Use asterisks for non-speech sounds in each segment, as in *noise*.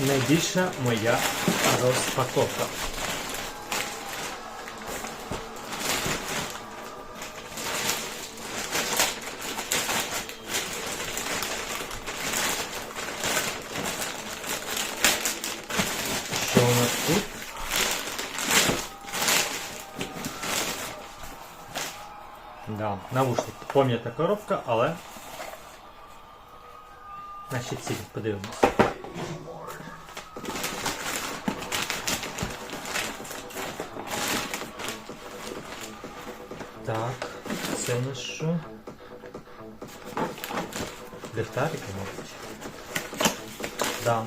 найбільша моя розпаковка. Що у нас тут? Да, навушник. Пам'ятна коробка, але наші цілі подивимося. Що? Ліхтарики, мабуть. Да.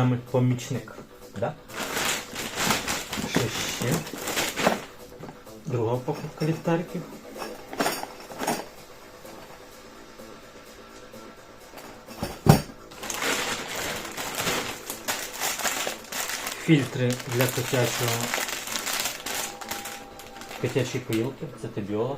Нами помічник, да? Що ще? Друга упаковка ліхтариків. Фільтри для котячого котячої поїлки. Це тебіола.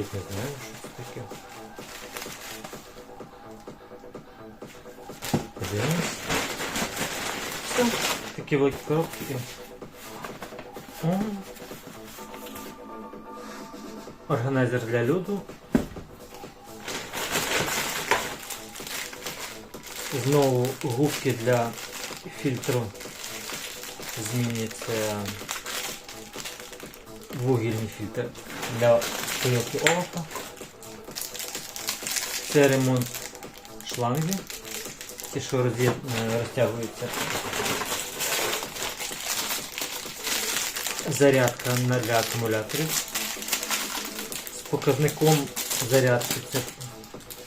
Навіть не знаю, що це таке. Подивимось. Все. Такі великі коробки. Органайзер для люду. Знову губки для фільтру. Змінюється вугільний фільтр для поїлки олофа. Це ремонт шланги. Ті, що е, розтягуються. Зарядка для акумуляторів. З показником зарядки це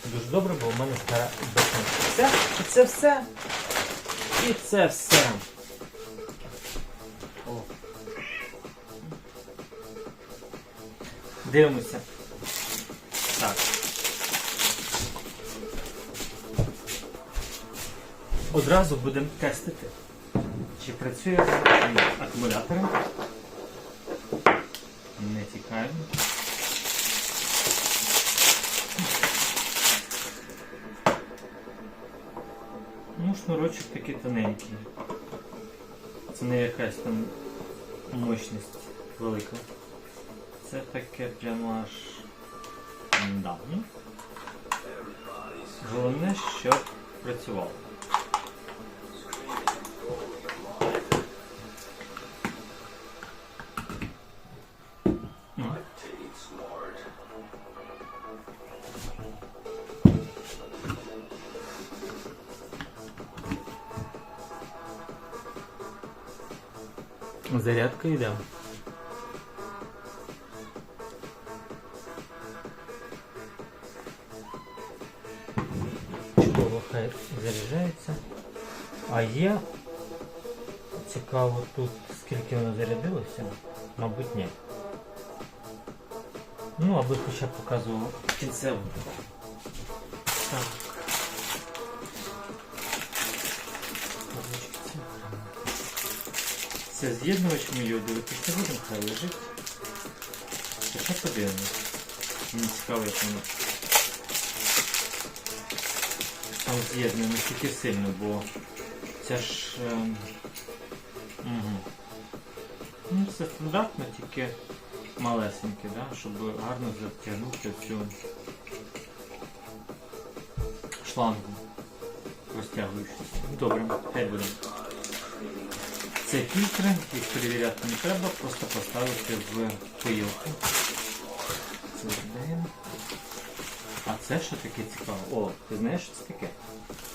дуже добре, бо в мене стара. Все, і це все. І це все. Дивимося. Так. Одразу будемо тестити, чи працює акумулятор. Не тікаємо. Ну, шнурочок такий тоненький. Це не якась там мощність велика. Це таке прямо аж. Да. ну. Головне, щоб працювало. Зарядка йде. Цікаво тут, скільки воно зарядилося. Мабуть, ні. Ну, аби хоча б показував кінцеву. Так. Це з'єднувач ми його дивитися не будемо, хай лежить. Хоча подивимось. Мені цікаво, як воно там з'єднує настільки сильно, бо це ж. ем, Угу. Ну, це стандартно, тільки малесеньке, да? щоб гарно затягнути цю шлангу розтягуючись. Добре, хай буде. Це фільтри, їх перевіряти не треба, просто поставити в поїлку. Це віддаємо. А це що таке цікаво? О, ти знаєш, що це таке?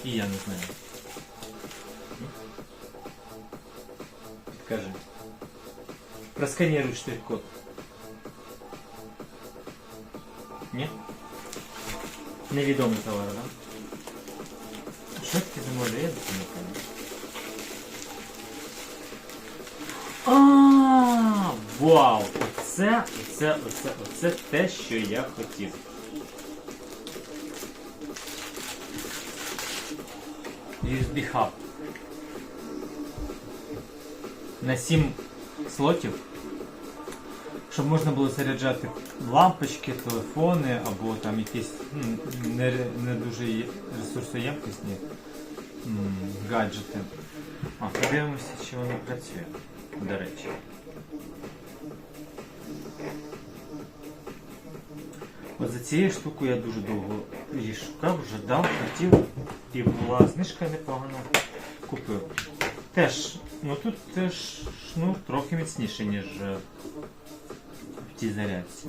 І я не знаю. Підкажи. Просканіруй штрих-код. Ні? Невідомий товар, да? Що таке замовляє? Я не пам'ятаю. А, вау! Оце, оце, оце, оце те, що я хотів. USB хаб. На 7 слотів. Щоб можна було заряджати лампочки, телефони або там якісь не, не дуже ресурсоємкісні гаджети. А, подивимося, чи воно працює, до речі. От за цією штукою я дуже довго її шукав, жадав, хотів, і була знижка непогана. Купив. Теж, ну тут теж ну, трохи міцніше, ніж е, в тій зарядці.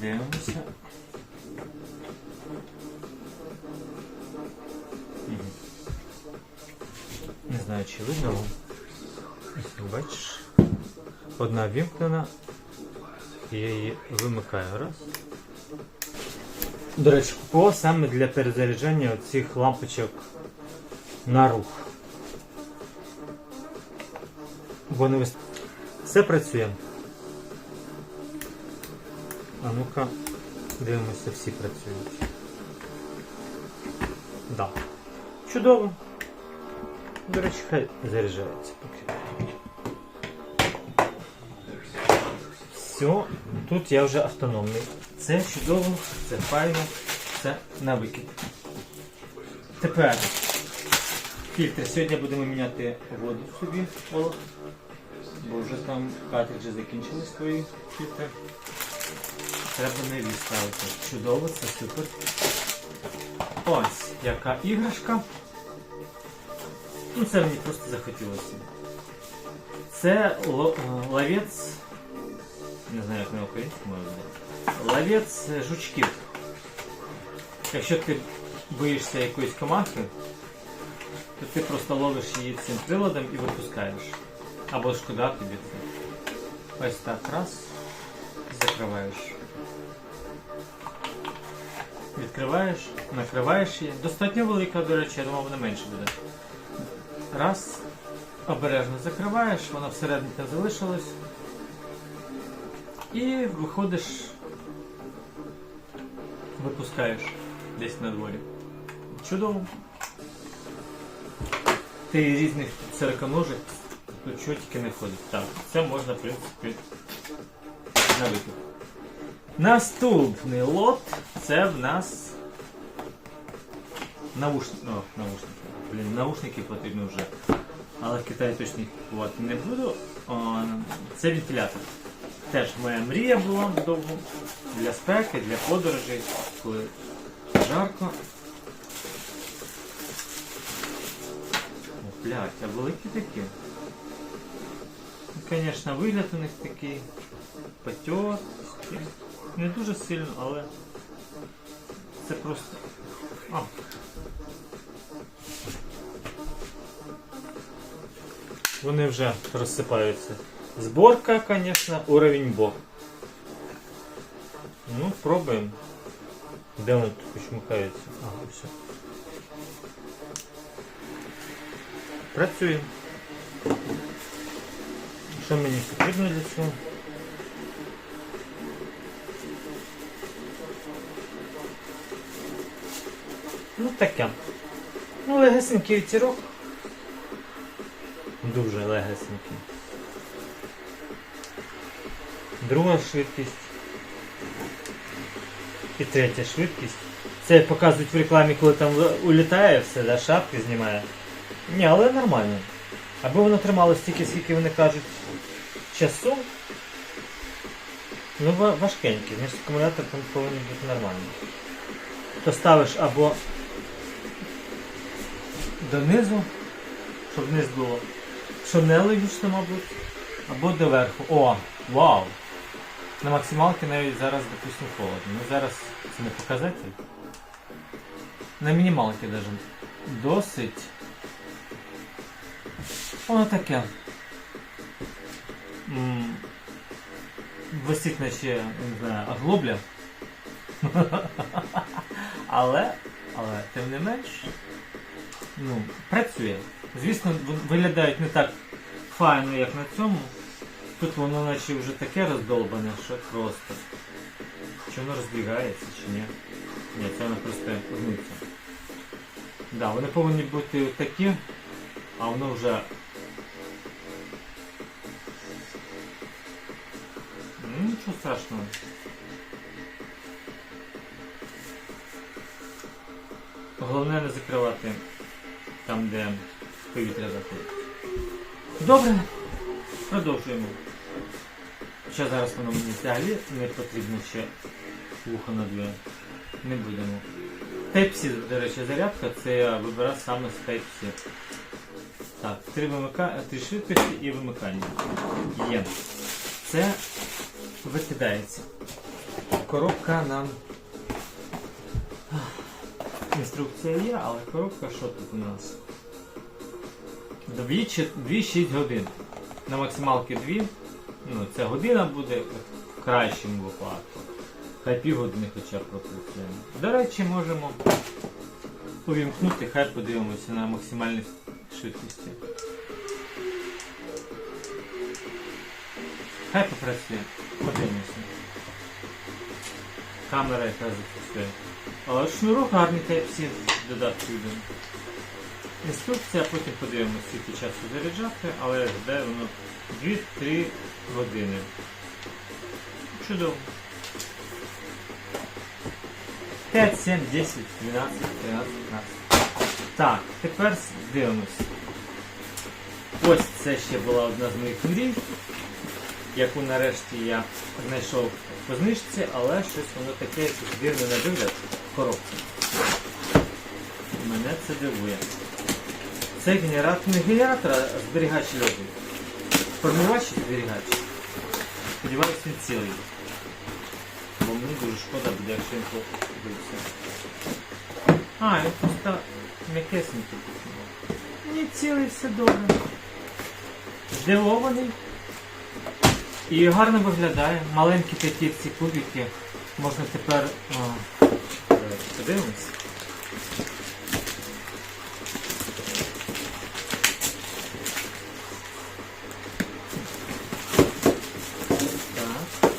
Дивимося. Не знаю, чи видно Бачиш? Одна вімкнена. Я її вимикаю раз. До речі, купував саме для перезаряджання цих лампочок на рух. Бо не вис- Все працює. А ну-ка, дивимося, всі працюють. Да. Чудово. До речі, хай заряджається поки. Все, тут я вже автономний. Це чудово, це файно, це на викид. Тепер фільтр. Сьогодні будемо міняти воду собі. Бо вже там картриджі закінчили свої фільтри. Треба нові ставити. Чудово, це супер. Ось яка іграшка. Ну це мені просто захотілося. Це ло- ловець. Не знаю, як на буде. Ловець жучків. Якщо ти боїшся якоїсь комахи, то ти просто ловиш її цим приладом і випускаєш. Або шкода тобі. Ось так раз. Закриваєш. Відкриваєш, накриваєш її. Достатньо велика, до речі, я думав, вона менше буде. Раз. Обережно закриваєш, вона всередині залишилась. І виходиш, випускаєш десь на дворі. Чудово. Ти різних сороконожок тут чого тільки не ходить. Так, це можна, в принципі, на викид. Наступний лот це в нас наушники. О, наушники. Блін, наушники потрібно вже. Але в Китаї точно їх купувати не буду. О, це вентилятор. Теж моя мрія була довго. Для спеки, для подорожей, коли жарко. О, блядь, а великі такі. Звісно, вигляд у них такий потертий. Не дуже сильно, але це просто. А. Вони вже розсипаються. Зборка, звісно, уровень бог. Ну, пробуємо. Де вони тут почмукаються? Ага, все. Працюємо. Що мені потрібно для? Ну таке. Ну, легесенький вітірок. Дуже легесенький. Друга швидкість. І третя швидкість. Це показують в рекламі, коли там улітає все, да, шапки знімає. Ні, але нормально. Аби воно тримало стільки, скільки вони кажуть часу. Ну, ва- важкенький, значить акумулятор там повинен бути нормальний. То ставиш або донизу, щоб вниз було. Що не логічно, мабуть. Або доверху. О, вау! На максималці навіть зараз, допустимо, холодно. Ну зараз це не показатель. На мінімалці навіть досить. Воно таке. Висить наче, не знаю, оглобля. але, але, тим не менш, ну, працює. Звісно, виглядають не так файно, як на цьому. Тут воно наче вже таке роздолбане, що просто. Чи воно розбігається, чи ні? Ні, це воно просто гниться. Да, вони повинні бути такі, а воно вже. Нічого страшного. Головне не закривати там, де повітря заходить. Добре, продовжуємо. Ще зараз воно мені взагалі не потрібно ще вухо на дві. Не будемо. Type-C, до речі, зарядка, це я вибирав саме з Type-C. Так, три, вимика... три швидкості і вимикання. Є. Це викидається. Коробка нам. Інструкція є, але коробка що тут у нас? 2-6 годин. На максималки 2. Ну, це година буде в кращому випадку. Хай півгодини хоча б пропустимо. До речі, можемо увімкнути, хай подивимося на максимальній швидкості. Хай попрацює. Подивимося. Камера яка зафіксує. Але шнурок гарний Type-C додатку йде. Інструкція, потім подивимося, скільки часу заряджати, але де воно 2-3 години. Чудово. 5, 7, 10, 12, 13, 15. Так, тепер дивимось. Ось це ще була одна з моїх мрій, яку нарешті я знайшов по знижці, але щось воно таке дивне на вигляд в коробці. Мене це дивує. Це генератор, не генератор, а зберігач льоду. Формувач зберігач. Сподіваюсь, він цілий. Бо мені дуже шкода буде, якщо він побився. А, він просто м'якесенький. Ні, цілий, все добре. Здивований. І гарно виглядає. Маленькі такі ці кубики. Можна тепер. А, давайте подивимось. Так.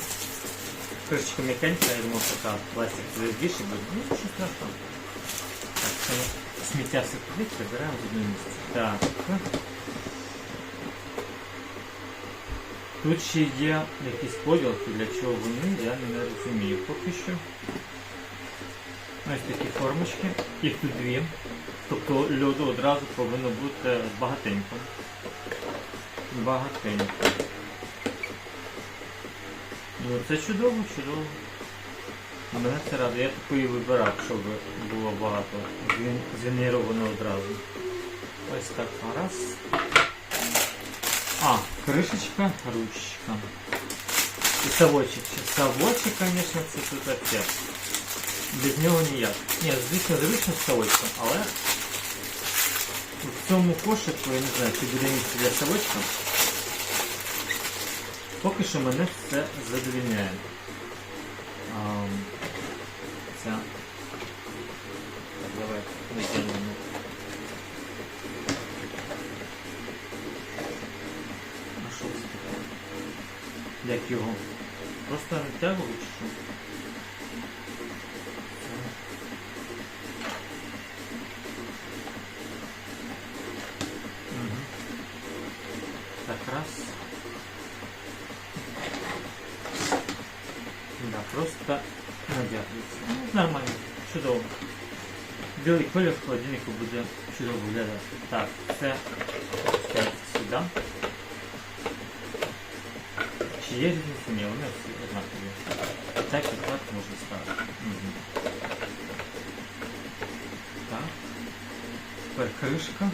Кришечка м'якенька, я думав, така пластик туди більше буде. Ну, нічого страшного. Так, це сміття все туди прибираємо в одне місце. Так. Тут ще є якісь поділки, для чого вони, я не розумію поки що. Ось такі формочки. Їх тут дві. Тобто льоду одразу повинно бути багатенько. Багатенько. Ну це чудово, чудово. Мене це радує. Я такої вибирав, щоб було багато. Згенеровано одразу. Ось так раз. А, кришечка, ручка. І совочек. Ще Совочек, звісно, це тут опять. Без нього ніяк. Ні, звісно, зручно з совочком, але в цьому кошику, я не знаю, чи буде місце для совочка. Поки що мене все задовільняє. Да, просто надягується. Ну, нормально, чудово. Білий колір в холодильнику буде чудово виглядати. Так, це опускається сюди. Чи є різниця? Ні, вони всі однакові. Так і так можна ставити. Мгм. Так. Тепер кришка.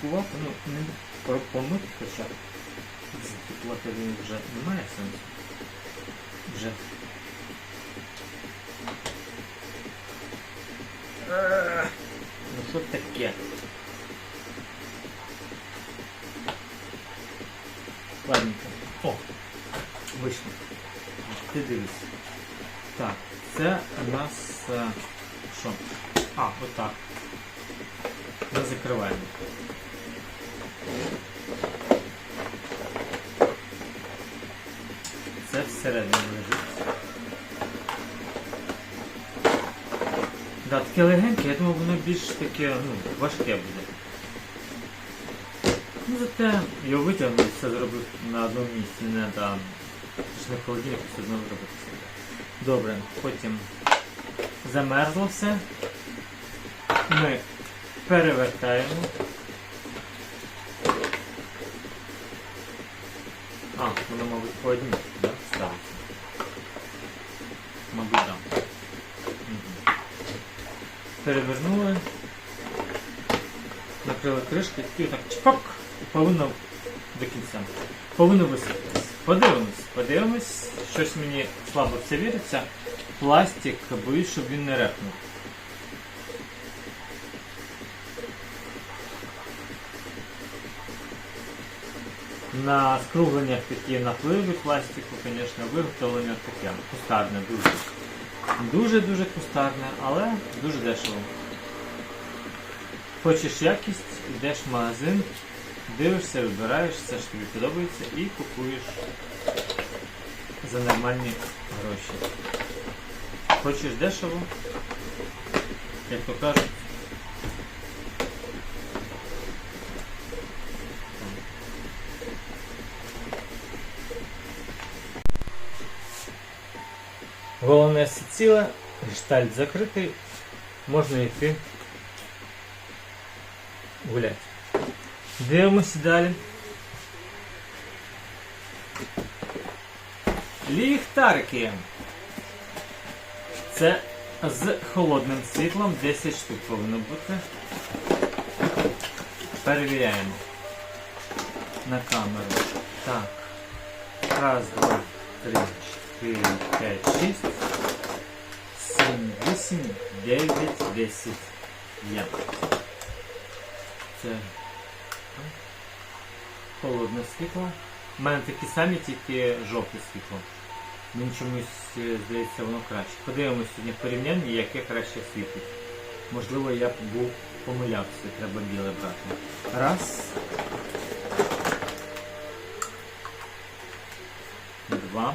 Продезінфікувати, ну, не про- помити хоча б. Дезінфікувати він вже немає сенсу. Вже. Е, Ну що таке? Ладненько. О! Вийшло. Ти дивись. Так, це у нас е, що? А, отак. Ми закриваємо. Всередині. Да, таке легеньке, я думав, воно більш таке ну, важке буде. Ну, зате його витягнув, все зробив на одному місці, не там. Не в холодильнику все одно зробити. Добре, потім замерзло все. Ми перевертаємо. А, воно, мабуть, по одній, да, ставиться. Мабуть, так. Угу. Перевернули. Накрили кришки, і так чпак, і повинно до кінця. Повинно висипатись. Подивимось, подивимось. Щось мені слабо це віриться. Пластик, боюсь, щоб він не репнув. На скругленнях такі напливи пластику, звісно, виготовлення таке кустарне дуже. Дуже-дуже кустарне, але дуже дешево. Хочеш якість, йдеш в магазин, дивишся, вибираєш все, що тобі подобається і купуєш за нормальні гроші. Хочеш дешево, як то кажуть. Головне все ціле, гештальт закритий, можна йти гуляти. Дивимося далі. Ліхтарики. Це з холодним світлом 10 штук повинно бути. Перевіряємо на камеру. Так. Раз, два, три, чотири, п'ять, шість, сім, вісім, дев'ять, десять. Є. Це холодне світло. У мене такі самі, тільки жовте світло. Мені чомусь здається воно краще. Подивимось сьогодні в порівнянні, яке краще світить. Можливо, я б був помилявся, треба біле брати. Раз. Два.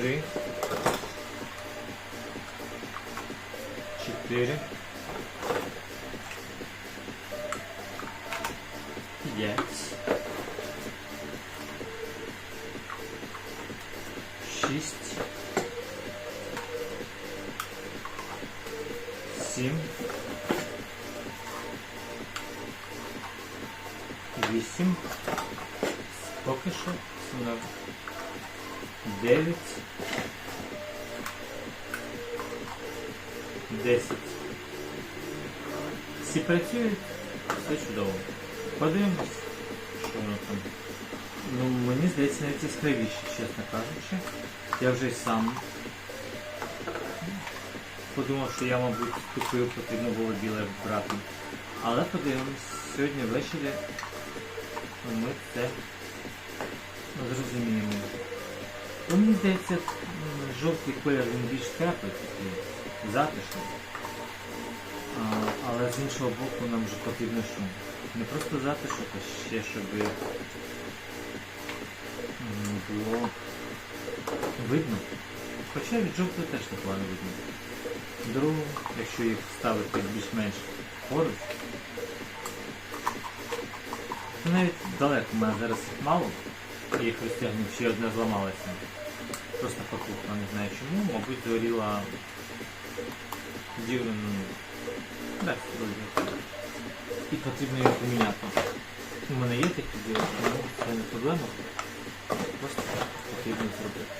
Три. Чотири. П'ять. Шість. Сім. Вісім. Поки що сюди. Дев'ять. Десять. Всі працюють, все чудово. Подивимось, що воно там. Ну, мені здається, навіть яскравіше, чесно кажучи. Я вже й сам подумав, що я, мабуть, купив, потрібно було біле брати. Але подивимось, сьогодні ввечері ми це зрозуміємо. Ну, Мені здається, жовтий колір він більш теплий, такий, затишний. А, але з іншого боку нам вже потрібно що? Не просто затишок, а ще щоб було видно. Хоча від жовтого теж непогано видно. Другу, якщо їх ставити більш-менш поруч, навіть далеко у мене зараз мало, я їх розтягнув, ще одна зламалася. Просто покупка, не знаю чому, мабуть, згоріла діру, ну, так, вроді. І потрібно його поміняти. У мене є такі тому це проблема. Просто потрібно зробити.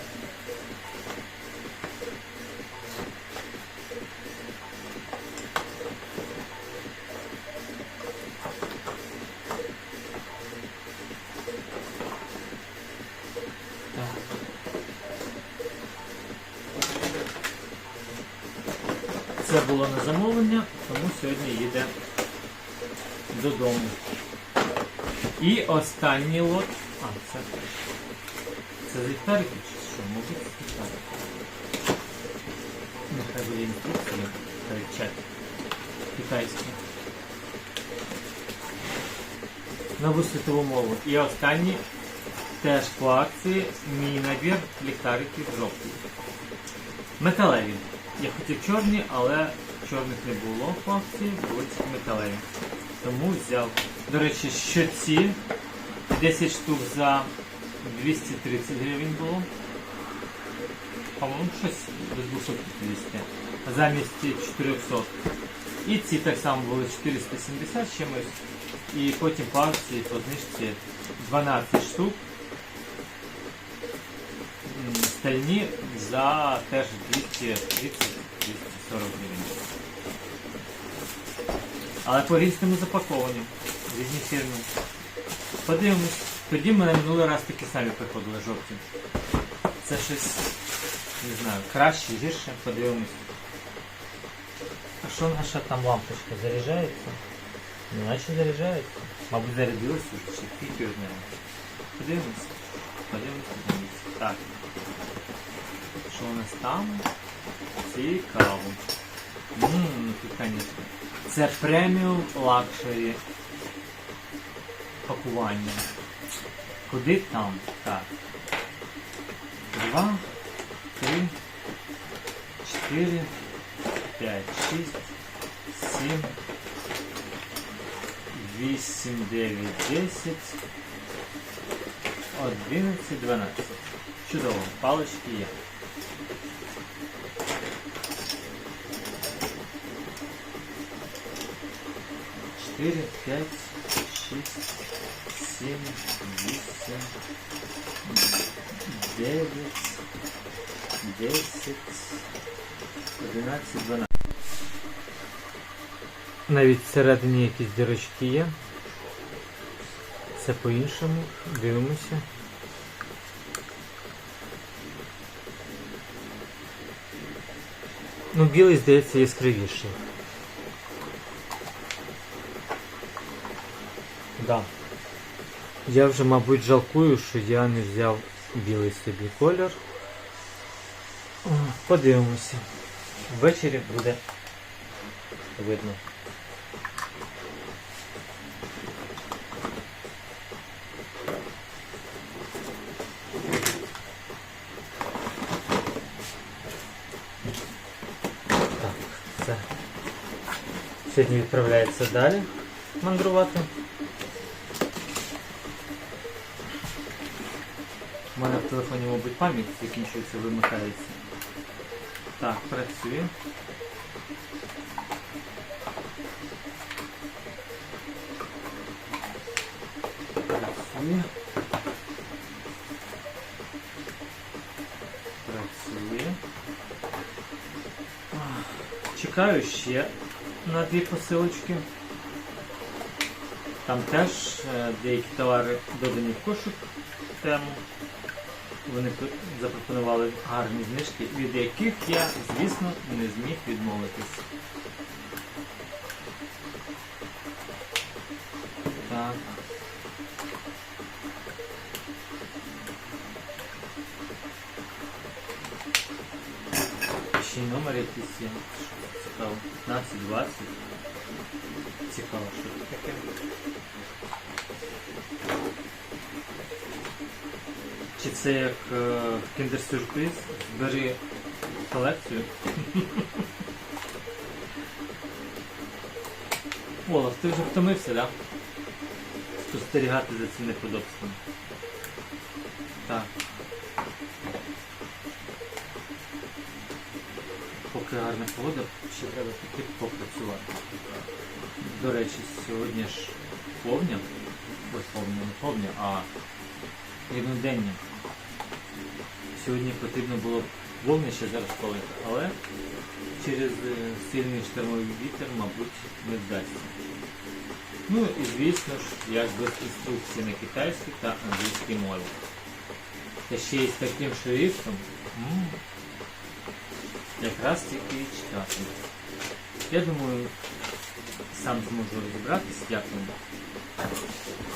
Це було на замовлення, тому сьогодні їде додому. І останній лот. А, це. Це з ліхтариків чи що? Мабуть, з ліхтариків. Нехай буде інструкція кричать. Китайські. Нову світову мову. І останній теж по акції мій набір ліхтариків жовтий. Металеві. Я хотів чорні, але чорних не було по акції, були металеві. Тому взяв. До речі, що ці 10 штук за 230 гривень було. По-моєму, щось до 250 замість 400. І ці так само були 470 чимось. І потім по акції по знижці 12 штук. Стальні за теж 230-240 гривень. Але по різному запакованню. Різні фірми. Подивимось. Тоді мене минулий раз такі самі приходили жовті. Це щось, не знаю, краще, гірше, подивимось. А що наша там лампочка заряджається? Ну, наче заряджається. Мабуть, зарядилась уже, чи його знає. Подивимось. Подивимось, подивимось. Так. Що у нас там? Цікаво. Ммм, ну тут, конечно. Це преміум лакшері пакування. Куди там? Так. Два, три, чотири, п'ять, шість, сім, вісім, дев'ять, десять, одинадцять, дванадцять. Чудово, палички є. Чотири, п'ять, шість, сім, вісім, дев'ять, десять, одинадцять, дванадцять. Навіть всередині якісь дірочки є. Це по-іншому. Дивимося. Ну, білий, здається, яскравіший. Да. Я вже, мабуть, жалкую, що я не взяв білий собі колір. Подивимося. Ввечері буде видно. Так, все. Сьогодні відправляється далі мандрувати. Телефоні, мабуть, пам'ять закінчується, вимикається. Так, працює. Працює. Працює. Чекаю ще на дві посилочки. Там теж е, деякі товари додані в кошик тему. Вони запропонували гарні знижки, від яких я, звісно, не зміг відмовитись. Так. Ще й номер якийсь є. Цікаво. 15, 20. Цікаво, що це як е, кіндер-сюрприз? Збери колекцію. *laughs* Олаф, ти вже втомився, да? Спостерігати за цим неподобством. Так. Поки гарна погода, ще треба піти попрацювати. До речі, сьогодні ж повня. Ось повня, не повня, а рівноденні. Сьогодні потрібно було вогнище зараз палити, але через е, сильний штормовий вітер, мабуть, не вдасться. Ну і звісно ж, як без інструкції на китайській та англійській мові. Та ще й з таким шрифтом. Якраз тільки і читати. Я думаю, сам зможу розібратися, дякую.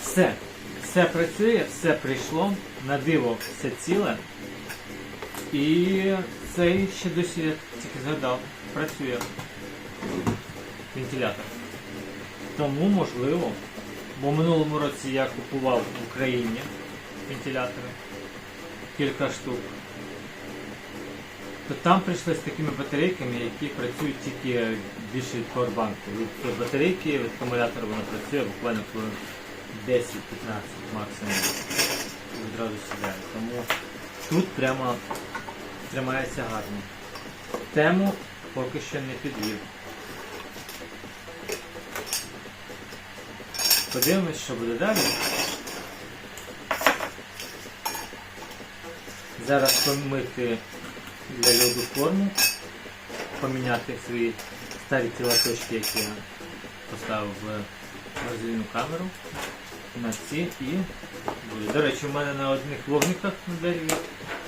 Все. Все працює, все прийшло, на диво все ціле. І цей ще досі я тільки згадав, працює вентилятор. Тому можливо, бо минулому році я купував в Україні вентилятори, кілька штук. То там прийшли з такими батарейками, які працюють тільки більше від поwerbanку. Від батарейки, від акумулятора вона працює буквально хвилин 10-15 максимум. Відразу сідає. Тому тут прямо тримається гарно. Тему поки що не підвів. Подивимось, що буде далі. Зараз помити для льоду форму, поміняти свої старі тілаточки, які я поставив в морозильну камеру на ці і буде. До речі, у мене на одних вогниках на дереві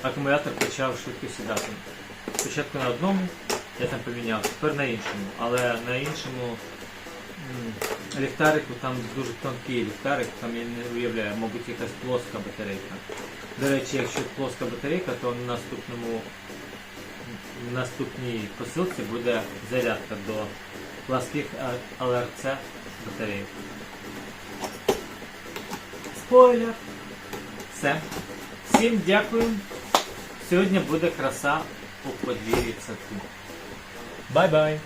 акумулятор почав швидко сідати. Спочатку на одному я там поміняв, тепер на іншому. Але на іншому ліхтарику там дуже тонкий ліхтарик, там я не уявляю, мабуть, якась плоска батарейка. До речі, якщо плоска батарейка, то на наступному в наступній посилці буде зарядка до пласких ЛРЦ батарей. Спойлер! Все. Всім дякую. Сьогодні буде краса у подвір'ї церкви. Бай-бай!